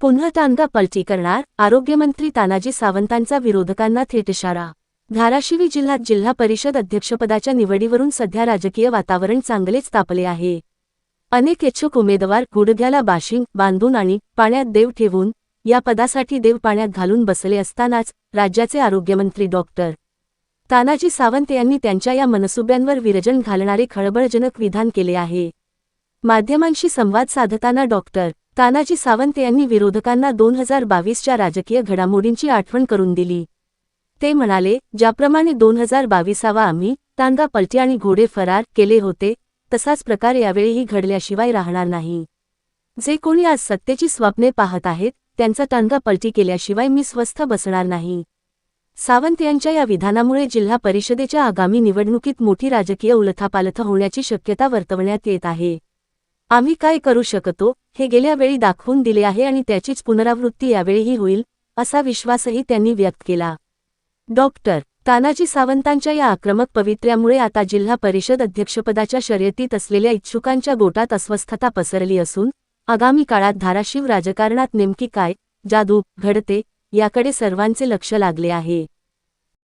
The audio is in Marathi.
पुन्हा टांगा पलटी करणार आरोग्यमंत्री तानाजी सावंतांचा विरोधकांना थेट इशारा. धाराशिवी जिल्ह्यात जिल्हा परिषद अध्यक्षपदाच्या निवडीवरून सध्या राजकीय वातावरण चांगलेच तापले आहे. अनेक इच्छुक उमेदवार गुडघ्याला बाशिंग बांधून आणि पाण्यात देव ठेवून या पदासाठी देव पाण्यात घालून बसले असतानाच राज्याचे आरोग्यमंत्री डॉक्टर तानाजी सावंत यांनी त्यांच्या या मनसुब्यांवर विरजन घालणारे खळबळजनक विधान केले आहे. माध्यमांशी संवाद साधताना डॉक्टर तानाजी सावंत यांनी विरोधकांना दोन हजार बावीसच्या राजकीय घडामोडींची आठवण करून दिली. ते म्हणाले ज्याप्रमाणे दोन हजार बावीसावा आम्ही तांगा पलटी आणि घोडे फरार केले होते तसाच प्रकार यावेळीही घडल्याशिवाय राहणार नाही. जे कोणी आज सत्तेची स्वप्ने पाहत आहेत त्यांचा तांगा पलटी केल्याशिवाय मी स्वस्थ बसणार नाही. सावंत यांच्या या विधानामुळे जिल्हा परिषदेच्या आगामी निवडणुकीत मोठी राजकीय उलथापालथ होण्याची शक्यता वर्तवण्यात येत आहे. आम्ही काय करू शकतो हे गेल्या वेळी दाखवून दिले आहे आणि त्याचीच पुनरावृत्ती यावेळीही होईल असा विश्वासही त्यांनी व्यक्त केला. डॉक्टर तानाजी सावंतांच्या या आक्रमक पवित्र्यामुळे आता जिल्हा परिषद अध्यक्षपदाच्या शर्यतीत असलेल्या इच्छुकांच्या गोटात अस्वस्थता पसरली असून आगामी काळात धाराशिव राजकारणात नेमकी काय जादू घडते याकडे सर्वांचे लक्ष लागले आहे.